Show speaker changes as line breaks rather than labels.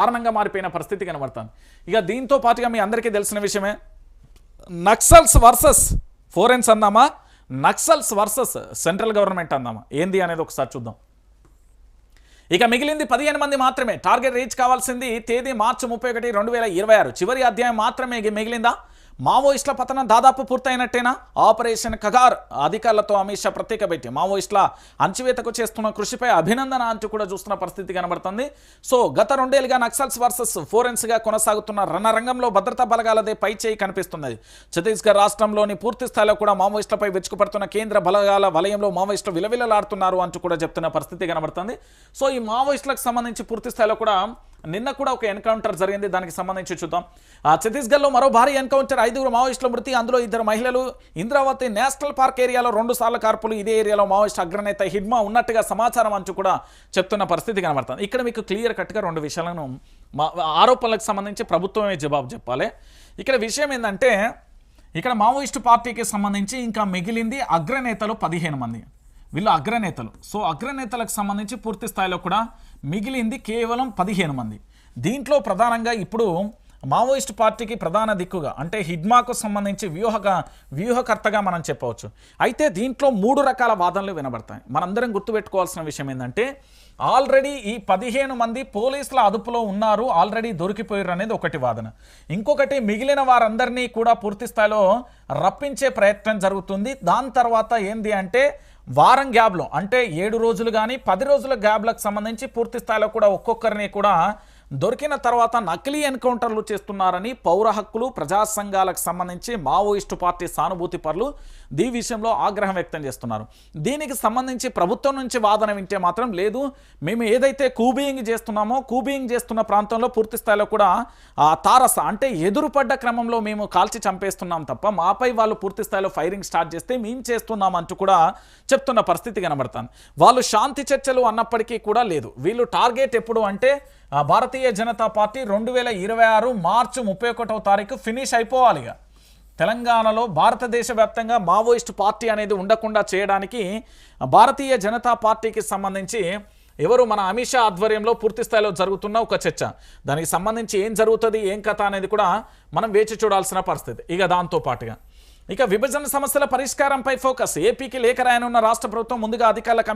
కారణంగా మారిపోయిన పరిస్థితి కనబడుతుంది. ఇక దీంతో పాటుగా మీ అందరికీ తెలిసిన విషయమే నక్సల్స్ వర్సెస్ ఫోరెన్స్ అందామా? నక్సల్స్ వర్సెస్ సెంట్రల్ గవర్నమెంట్ అందామా? ఏంది అనేది ఒకసారి చూద్దాం. ఇక మిగిలింది పదిహేను మంది మాత్రమే. టార్గెట్ రీచ్ కావాల్సింది తేదీ మార్చి ముప్పై ఒకటి రెండు వేల ఇరవై ఆరు. చివరి అధ్యాయం మాత్రమే మిగిలిందా? మావోయిస్టుల పతనం దాదాపు పూర్తయినట్టేనా? ఆపరేషన్ కగార్ అధికారులతో అమిత్ షా ప్రత్యేక భేటీ. మావోయిస్టుల అంచివేతకు చేస్తున్న కృషిపై అభినందన అంటూ కూడా చూస్తున్న పరిస్థితి కనబడుతుంది. సో గత రెండేళ్ళుగా నక్సల్స్ వర్సెస్ ఫోరెన్స్గా కొనసాగుతున్న రణరంగంలో భద్రతా బలగాలదే పై చేయి కనిపిస్తున్నది. ఛత్తీస్గఢ్ రాష్ట్రంలోని పూర్తి స్థాయిలో కూడా మావోయిస్టులపై వెచ్చుకుపడుతున్న కేంద్ర బలగాల వలయంలో మావోయిస్టులు విలవిలలాడుతున్నారు అంటూ కూడా చెప్తున్న పరిస్థితి కనబడుతుంది. సో ఈ మావోయిస్టులకు సంబంధించి పూర్తి స్థాయిలో కూడా నిన్న కూడా ఒక ఎన్కౌంటర్ జరిగింది దానికి సంబంధించి చూద్దాం. ఛత్తీస్గఢ్లో మరో భారీ ఎన్కౌంటర్ ఐదుగురు మావోయిస్టుల మృతి అందులో ఇద్దరు మహిళలు. ఇంద్రావతి నేషనల్ పార్క్ ఏరియాలో రెండు సార్లు కార్పులు ఇదే ఏరియాలో మావోయిస్ట్ అగ్రనేత హిడ్మా ఉన్నట్టుగా సమాచారం అంచు కూడా చెప్తున్న పరిస్థితి కనబడుతుంది. ఇక్కడ మీకు క్లియర్ కట్గా రెండు విషయాలను ఆరోపణలకు సంబంధించి ప్రభుత్వమే జవాబు చెప్పాలి. ఇక్కడ విషయం ఏంటంటే ఇక్కడ మావోయిస్టు పార్టీకి సంబంధించి ఇంకా మిగిలింది అగ్రనేతలు పదిహేను మంది. వీళ్ళు అగ్రనేతలు. సో అగ్రనేతలకు సంబంధించి పూర్తి స్థాయిలో కూడా మిగిలింది కేవలం పదిహేను మంది. దీంట్లో ప్రధానంగా ఇప్పుడు మావోయిస్ట్ పార్టీకి ప్రధాన దిక్కుగా అంటే హిడ్మాకు సంబంధించి వ్యూహక వ్యూహకర్తగా మనం చెప్పవచ్చు. అయితే దీంట్లో మూడు రకాల వాదనలు వినబడతాయి. మనందరం గుర్తుపెట్టుకోవాల్సిన విషయం ఏంటంటే ఆల్రెడీ ఈ పదిహేను మంది పోలీసుల అదుపులో ఉన్నారు ఆల్రెడీ దొరికిపోయారు అనేది ఒకటి వాదన. ఇంకొకటి మిగిలిన వారందరినీ కూడా పూర్తి స్థాయిలో రప్పించే ప్రయత్నం జరుగుతుంది. దాని తర్వాత ఏంది అంటే వారం గ్యాబ్లో అంటే ఏడు రోజులు కానీ పది రోజుల గ్యాబ్లకు సంబంధించి పూర్తి స్థాయిలో కూడా ఒక్కొక్కరిని కూడా దొరికిన తర్వాత నకిలీ ఎన్కౌంటర్లు చేస్తున్నారని పౌర హక్కులు ప్రజా సంఘాలకు సంబంధించి మావోయిస్టు పార్టీ సానుభూతి పరులు దీ విషయంలో ఆగ్రహం వ్యక్తం చేస్తున్నారు. దీనికి సంబంధించి ప్రభుత్వం నుంచి వాదన వింటే మాత్రం లేదు. మేము ఏదైతే కూబీయింగ్ చేస్తున్నామో కూబీయింగ్ చేస్తున్న ప్రాంతంలో పూర్తి స్థాయిలో కూడా ఆ తారస అంటే ఎదురుపడ్డ క్రమంలో మేము కాల్చి చంపేస్తున్నాం తప్ప మాపై వాళ్ళు పూర్తి స్థాయిలో ఫైరింగ్ స్టార్ట్ చేస్తే మేము చేస్తున్నాం అంటూ కూడా చెప్తున్న పరిస్థితి కనబడతాను వాళ్ళు శాంతి చర్చలు అన్నప్పటికీ కూడా లేదు. వీళ్ళు టార్గెట్ ఎప్పుడు అంటే భారతీయ భారతీయ జనతా పార్టీ రెండు వేల ఇరవై ఆరు మార్చి ముప్పై ఒకటవ తారీఖు ఫినిష్ అయిపోవాలి తెలంగాణలో భారతదేశ వ్యాప్తంగా మావోయిస్ట్ పార్టీ అనేది ఉండకుండా చేయడానికి భారతీయ జనతా పార్టీకి సంబంధించి ఎవరు మన అమిత్ షా ఆధ్వర్యంలో పూర్తి స్థాయిలో జరుగుతున్న ఒక చర్చ. దానికి సంబంధించి ఏం జరుగుతుంది ఏం కథ అనేది కూడా మనం వేచి చూడాల్సిన పరిస్థితి. ఇక దాంతో పాటుగా. ఇక విభజన సమస్యల పరిష్కారంపై ఫోకస్. ఏపీకి లేఖ రాయనున్న రాష్ట్ర ప్రభుత్వం ముందుగా అధికారుల కమిటీ